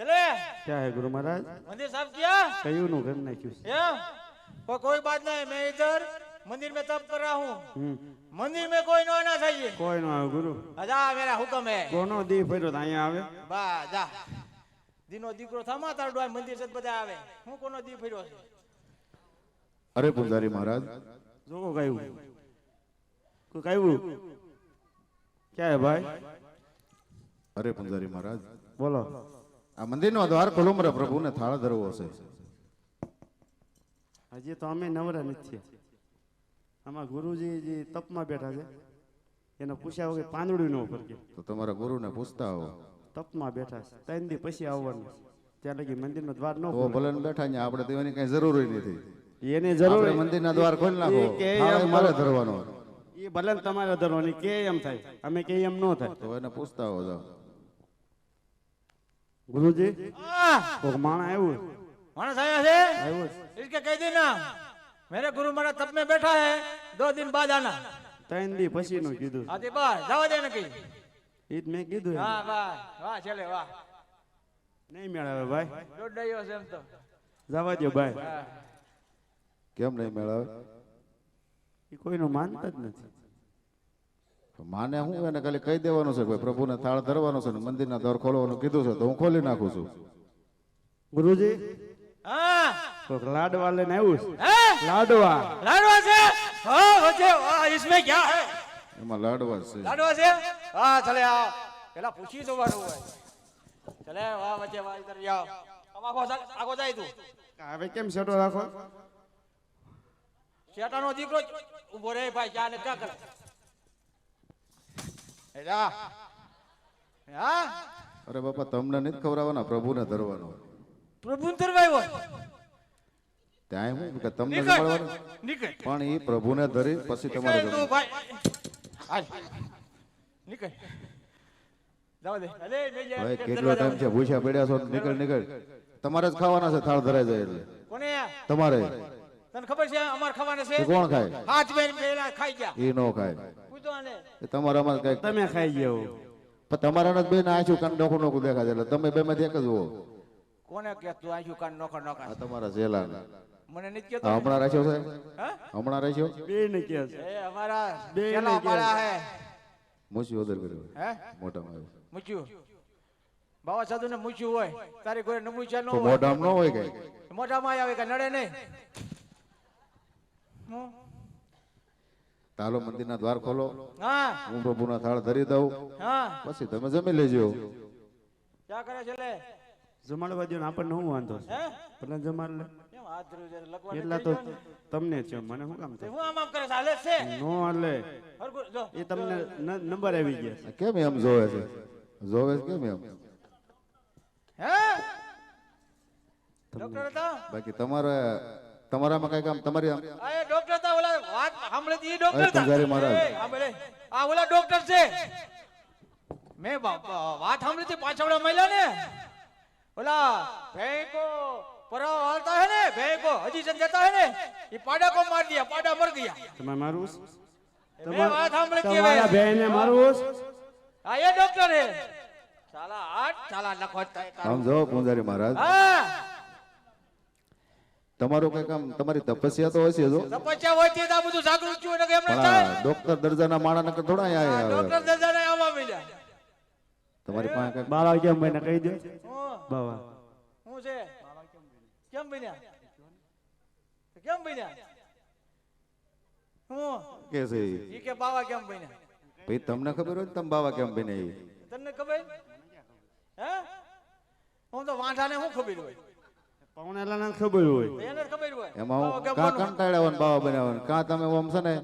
ચલે. ક્યાં હે ગુરુ મહારાજ? મંદિર સાહેબ ક્યાં? કયું નું ઘર નાખ્યું છે. એમ? કોઈ બાત નહીં મેં ઇધર મંદિર में तप कर रहा हूँ मंदिर में कोई नो ना કોઈ कोई આવે ગુરુ. अजा મેરા હુકમ હે. કોનો दी फिर અહીંયા આવે? બા જા. દીનો દીકરો થમા તાર ડોય મંદિર સદ બધા આવે. હું કોનો દી ફર્યો છે? અરે પૂજારી મહારાજ. જોકો ગાયું. કોઈ ગાયું? ક્યાં હે ભાઈ? અરે પૂજારી મહારાજ. બોલો. આ મંદિરનો દ્વાર ખોલો મારા પ્રભુને થાળ ધરવો છે. હજી તો અમે નવરા નથી. આમાં ગુરુજી જે તપમાં બેઠા છે એને પૂછ્યા વગર પાંદડું ન ફરકે તો તમારા ગુરુને પૂછતા હો. તપમાં બેઠા છે ત્રણ દી પછી આવવાનું. ત્યાં લગી મંદિરનો દ્વાર ન તો. ભલે બેઠા ને આપણે તેવાની કઈ જરૂર નથી. એને જરૂર મંદિરના દ્વાર ખોલી નાખો. કે મારે ધરવાનો. એ ભલે તમારે ધરવાની કે એમ થાય? અમે કે એમ ન થાય. તો એને પૂછતા હો જાઓ. ગુરુજી? કોક માણા આવ્યું. માણસ આવ્યા છે? આવ્યો ઇસકે કહી દેના મેરે ગુરુ મારા તપ મે બેઠા હે દો દિન બાદ આના. ત્રણ દી પછી નું કીધું હા બા બસ જવા દે ને કઈ. ઈદ મે કીધું હા વાહ વાહ. ચલે વાહ. નહીં મેળાવે ભાઈ. દોડ્યો છે એમ તો. જવા દો ભાઈ કેમ નહીં મેળાવે? એ કોઈનું માનતા જ નથી. માને હું એને ખાલી કહી દેવાનું છે કે ભાઈ પ્રભુને થાળ ધરવાનો છે ને મંદિરના દ્વાર ખોલવાનું કીધું છે તો હું ખોલી નાખું છું ગુરુજી हाँ કોક લાડવા લઈને આવ્યું છે हैं? લાડવા लाडवा से हाँ बच्चे वाह इसमें क्या है એમાં લાડવા જ છે लाडवा से हाँ चले आओ पहला पूछी तो बार हुआ है चले वाह बच्चे वाह इधर जाओ अब आगो जा आगो जाए तू હવે કેમ સેટો રાખો શેટાનો દીકરો જ ઊભો રે ભાઈ જા ને ક્યાં કરે એ હા? અરે બાપા તમને નથી ખવડાવવાના પ્રભુને ધરવાનો. પ્રભુ તરવાયો ત્યાં હું કે તમને નીકળ. પણ એ પ્રભુને ધરી પછી તમારે નીકળ ભાઈ. કેટલો ટાઈમ છે? ભૂસ્યા પડ્યા છો નીકળ નીકળ. તમારે જ ખાવાના છે થાળ ધરાય જાય એટલે. કોને તમારે. તને ખબર છે અમાર ખાવાના છે? કોણ ખાય? હાથ બેન પહેલા ખાઈ ગયા. એ નો ખાય. તમારામાં કંઈક તમે ખાઈ ગયો પણ તમારા બે ના આંચું કાન નોખું નોખું દેખાય છે એટલે તમે બે માંથી એક જ હો કોને કે તું આંખું કાન નોખો નોખા? તમારા જેલા મને નથી કેતો હમણાં રાખ્યો સાહેબ? હા? હમણાં રાખ્યો? બે ને કે છે. એ અમારા બે ને પાળા હે. મૂછી ઓદર કર્યો હે? મોટા માં મૂચ્યું બાબા સાધુ ને મૂચ્યું હોય. તારી કોઈ નમૂચ્યા નો હોય. મોઢામાં ન હોય કઈ? મોઢામાં આવે કે નડે નહીં? હું? તાલો મંદિરના દ્વાર ખોલો. હા. હું પ્રભુના થાળ ધરી દઉં. હા. પછી તમે જમી લેજો. ક્યાં કરે છે લે? જમાડવા દો ને આપણને શું વાંધો છે? હે? જમાડ લે. એટલા તો તમને છે. મને શું કામ થાય? હું આમ આમ કરે છે? હાલે છે? નો હાલે. એ તમને નંબર આવી ગયા કેમ એમ જોવે છે? જોવે છે કેમ એમ? હે? ડોક્ટર બાકી તમારે તમારામાં કઈ કામ તમારી એ ડોક્ટર ઓલા વાત સાંભળે તી ડોક્ટર મહારાજ. આ ઓલા ડોક્ટર છે. મે વાત સાંભળી હતી પાછળ મહિલા ને. ઓલા ભેંકો પરાવ હાલતા હે ને ભેંકો હજી જન જતા હે ને એ પાડા કો માર દિયા પાડા મર ગયા તમે મારું તમે વાત સાંભળી કે તમારા હવે. બેને મારું આ એ ડોક્ટર હે. સાલા આઠ સાલા નખો સમજો પૂંજારી મહારાજ. હા. તમારું કઈ કામ તમારી તપસ્યા તો હશે જો. તપસ્યા હોય તે આ બધું જાગૃત થયું એટલે કે એમને થાય? ડોક્ટર દરજાના માણા નકર થોડા અહીંયા આવે ડોક્ટર દર્જાને આવવા મળ્યા તમારી પાસે કઈ બાવા કેમ ભાઈને કહી દે. હું? બાવા હું છે? કેમ બન્યા? કેમ બન્યા? હું? કે છે? ઈ? કે બાવા કેમ બન્યા? ભાઈ તમને ખબર હોય ને તમે બાવા કેમ બને ઈ? તમને ખબર? હે? હું તો વાંઢાને શું ખબર હોય? પવનેલાને ખબર હોય. એને ખબર હોય. એમાં હું કાં બનવું? કંટાળ્યા બાવા બનાવવાનું? કાં તમે ઓમ છે ને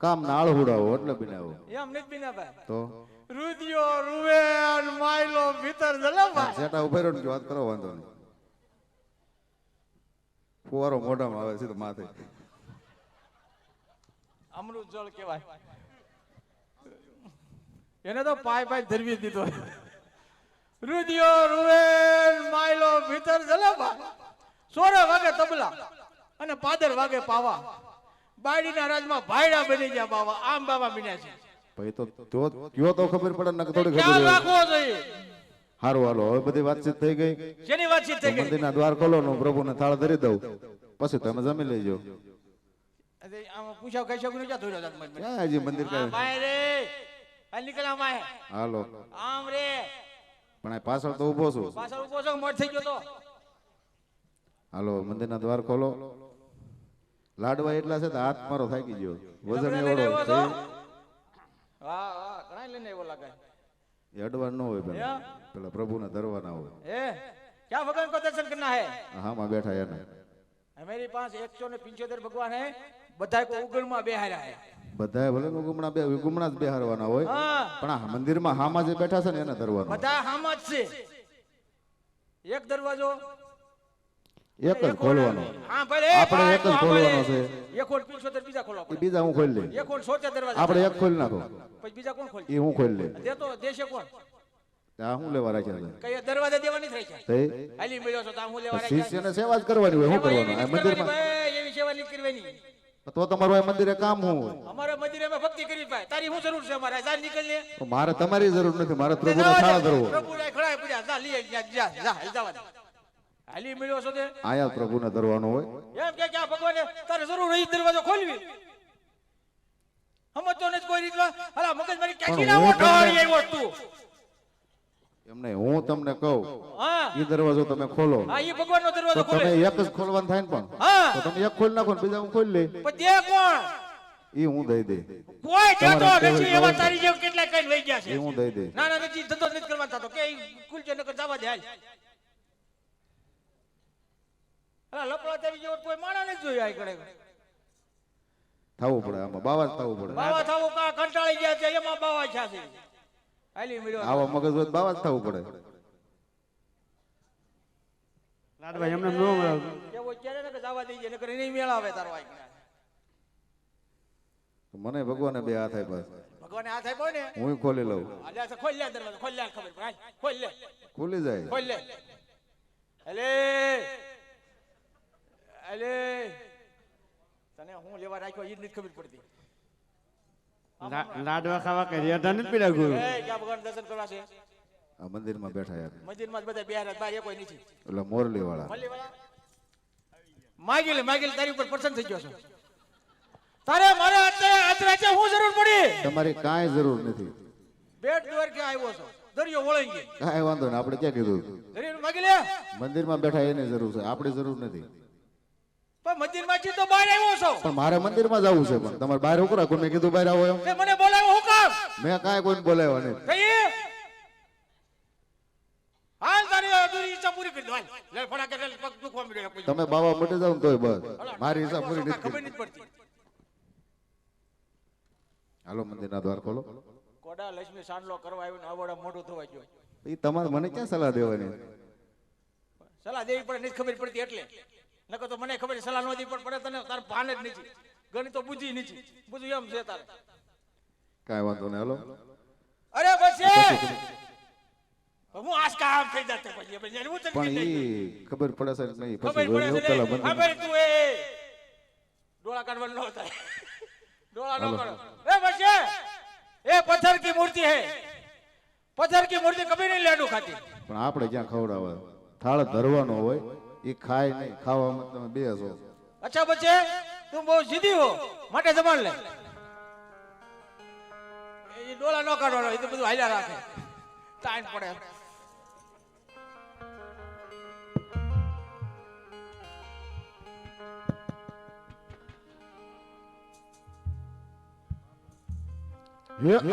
કામ નાળ હુડાવો એટલે બનાવો. એમ નથી બન્યા તો? રુદિયો રૂવેન માયલો ભીતર જલવા સેટા ઊભા રહ્યો ને વાત કરો વાંધો નહીં. ફુવારો મોઢામાં આવે છે તો માથે. અમૃત જળ કહેવાય. એને તો પાય પાય ધરવી દીધો. રુદિયો રૂવેન માયલો ભીતર જલવા સોરે વાગે તબલા અને પાદર વાગે પાવા. બાયડીના રાજમાં ભાયડા બની ગયા બાવા. આમ બાવા બન્યા છે. ભાઈ તો તો કયો તો ખબર પડે નક થોડી ખબર રાખવો જોઈએ. હારું હાલો. હવે બધી વાતચીત થઈ ગઈ. શેની વાતચીત થઈ ગઈ? મંદિરના દ્વાર ખોલો નો પ્રભુને થાળ ધરી દઉં. પછી તમે જમી લેજો. અરે આમ પૂછાવ કઈ શકું ક્યાં ધોર્યો હજી મંદિર કાંઈ? બાય રે. આ નીકળ આમ હાલો. આમ રે. પણ પાછળ તો ઊભો છું. પાછળ ઊભો છો થઈ ગયો હાલો મંદિરના દ્વાર ખોલો. લાડવા એટલા છે તો હાથ મારો થાકી ગયો. વજન એવડો હા હા ઘણા લઈને એવો લાગે એ અડવાન ન હોય પેલા. પેલા પ્રભુને ધરવાના હોય. એ? ક્યાં ભગવાન કો દર્શન કરના હે? હા માં બેઠા એને. અમારી પાસે 175 ભગવાન હે. બધા કો ઉગણમાં બેહાર્યા હે. બધાએ ભલે ગુમણા બે ગુમણા જ બેહારવાના હોય. પણ આ મંદિરમાં હામા જે બેઠા છે ને એને ધરવાનું બધા હામા જ છે. એક દરવાજો. એક જ ખોલવાનો. આપણે એક જ ખોલવાનો છે. એક ઓર પિંચોતેર બીજા ખોલો આપણે બીજા હું ખોલી લઈ એક ઓર સોતેર દરવાજા. આપણે એક ખોલી નાખો. પછી બીજા કોણ ખોલી? એ હું ખોલી લઈ દે તો દેશે કોણ? આ હું લેવા રાખ્યા છે. કઈ દરવાજા દેવાની થઈ છે હાલી મળ્યો છો તો હું લેવા રાખ્યા શિષ્યને સેવા જ કરવાની હોય. શું કરવાનું? મંદિરમાં? એવી સેવા નથી કરવાની. તો તમારું આ મંદિરે કામ હું અમારા મંદિરે અમે ભક્તિ કરી ભાઈ. તારી શું જરૂર છે અમારે? જા નીકળ લે. મારે તમારી જરૂર નથી. મારે પ્રભુને. થાળ ધરવો. પ્રભુને ખડાય પડ્યા. જા લઈ જા જા જા હાલ મળ્યો છો તે? આયા પ્રભુને ધરવાનો હોય. એમ કે કે આ ભગવાને તારે જરૂર રહી દરવાજો ખોલવી. સમજતો નથી કોઈ રીતના? અલા મગજ મારી ક્યાંથી ના હું ઓઠો આવી આવ્યો તું એમને હું તમને કહું એ દરવાજો તમે ખોલો. હા ભગવાનનો તમે એક જ ખોલવાનું થાય ને પણ. તો તમે એક ખોલી નાખો ને બીજા હું ખોલી લે પણ દે કોણ? એ હું દઈ દઈ કોઈ દેતો નથી એવા છે? તારી જેમ કેટલા કઈ લઈ ગયા એ હું દઈ દઈ ના ના નથી ધંધો નથી કરવા થતો. કે ઈ નકર જવા દે હાલ. હલા લપડા તારી જેવો કોઈ માણા નથી જોયો આ કડે થવું પડે આમાં. બાવા થવું પડે. બાવા થાવો કા કંટાળી ગયા છે એમાં બાવા છે. હાલી મળ્યો આવા મગજ બાવા જ થવું પડે. લાડભાઈ એમને ન મળ્યો કેવો ક્યારે ને જવા દઈ નકર એને મેળાવે તારો આ કડે. તો મને ભગવાને બે હાથ આપ્યા બસ ભગવાને હાથ આપ્યો ને? હું ખોલી લઉં. આલ્યા છે ખોલ લે દરવાજો ખોલી લે ખબર પડે. ખોલી લે. ખોલી જાય. ખોલી લે. અલે. અલે. તને હું લેવા રાખ્યો એ જ નથી ખબર પડતી. લાડવા ખાવા કઈ રેઢા નથી પીડ્યા ગુરુ? એ ક્યાં ભગવાન દર્શન કરવા છે. આ મંદિરમાં બેઠા યાર. મંદિરમાં જ બધા બિહાર બાર કોઈ નથી. એટલે મોરલી વાળા મળી વાળા માગી લે તારી ઉપર પ્રસન્ન થઈ ગયો છે. તારે મારે અત્યારે અત્યારે હું જરૂર પડી. તમારી કાંઈ જરૂર નથી. બેટ દ્વાર ક્યાં આવ્યો છો? દરિયો વળાઈ ગયો. કાંઈ વાંધો નહીં આપણે ક્યાં કીધું? દરિયો માગી લે મંદિરમાં બેઠા એની જરૂર છે આપણે જરૂર નથી. પણ મંદિરમાં થી તો બહાર આવ્યો છો. પણ મારે મંદિરમાં જવું છે પણ તમારે બહાર ઉકરા કોને કીધું બહાર આવો એમ? મને બોલાવ્યો હું કામ? મેં કાંઈ કોઈને બોલાવ્યો નહીં. કઈ હાલ તારી અધૂરી ઈચ્છા પૂરી કરી દો હાલ. લે ફડા કે પગ દુખવા મળ્યો તમે બાવા મટી જાવ તોય બસ. મારી હિસાબ પૂરી નથી ખબર નથી પડતી. હાલો મંદિરના દ્વાર ખોલો. કોડા લક્ષ્મી સાંડલો કરવા આવ્યો ને આવડા મોઢું થવા ગયો. એ તમારે મને ક્યાં સલાહ દેવાની? સલાહ દેવી પડે નથી ખબર પડતી એટલે. નકર તો મને ખબર સલાહ નહોતી પણ પડે તને તાર ભાન જ નથી ગણિત તો બુજી નથી બધું એમ છે તારે. કાંઈ વાંધો નહીં હલો. અરે પછી! હું આજ કામ થઈ જાતે પછી? પછી હું તને પણ એ ખબર પડે સર નહીં પછી રોકલા બંધ ખબર તું એ ડોળા કાઢવા ન હતા ડોળા ન કાઢો. એ પછી! એ પથ્થર કી મૂર્તિ હે. પથ્થર કી મૂર્તિ કભી નહીં લેડું ખાતી? પણ આપણે જ્યાં ખવડાવે થાળ ધરવાનો હોય. એ ખાય નહીં ખાવામાં તમે બે છો અચ્છા બચ્ચે તું બહુ જીદી હો. માટે જમાડ લે. એ ડોલા ન કાઢવાનો એ તો બધું હાલ્યા રાખે. ટાઈમ પડે.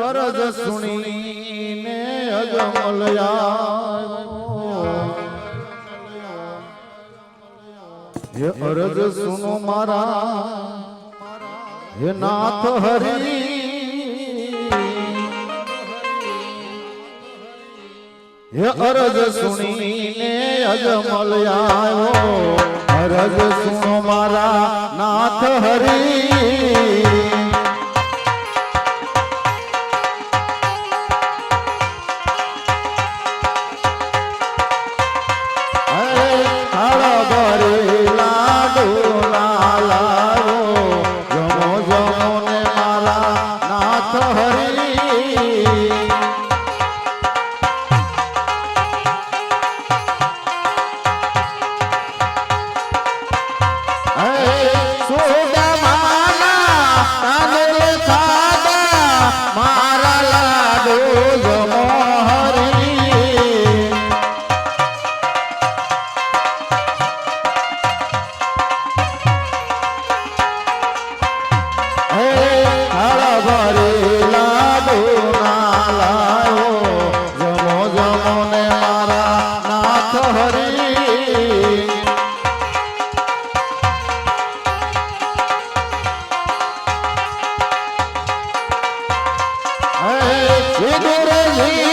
અરજ સુણીને અજમલ યાર. હે અરજ સુનો મારા, હે નાથ હરી. હે અરજ સુણીને અજમલ આવ્યો અરજ સુનો મારા નાથ હરી. yeah.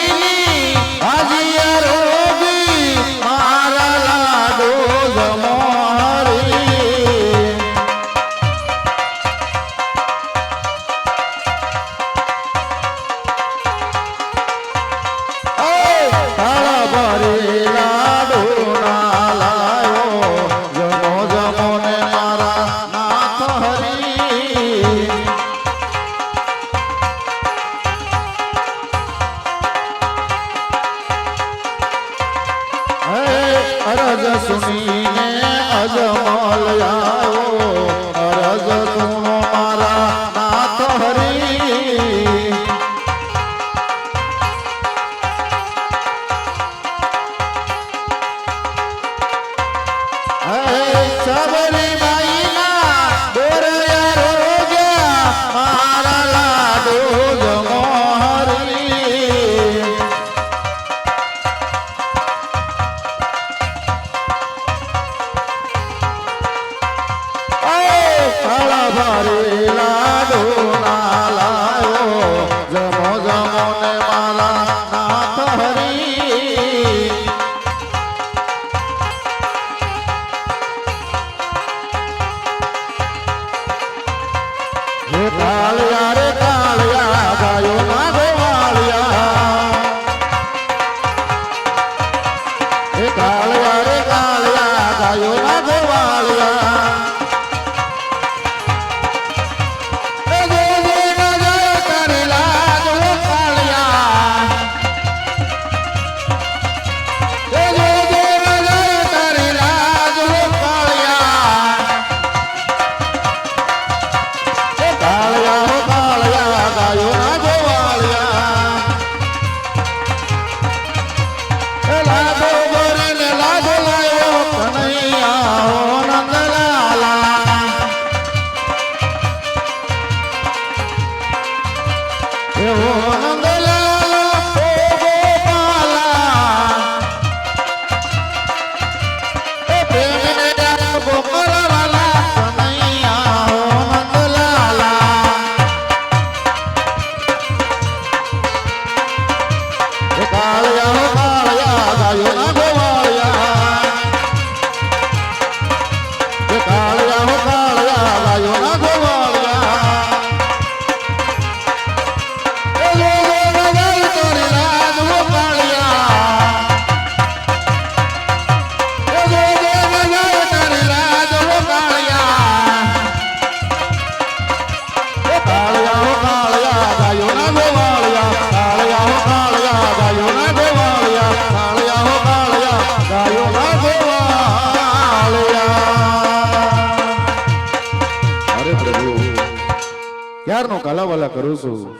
પ્રાર્થના કરું છું.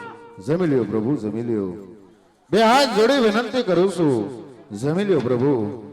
જમી લ્યો પ્રભુ, જમી લ્યો. બે હાથ જોડે વિનંતી કરું છું. જમી લ્યો પ્રભુ.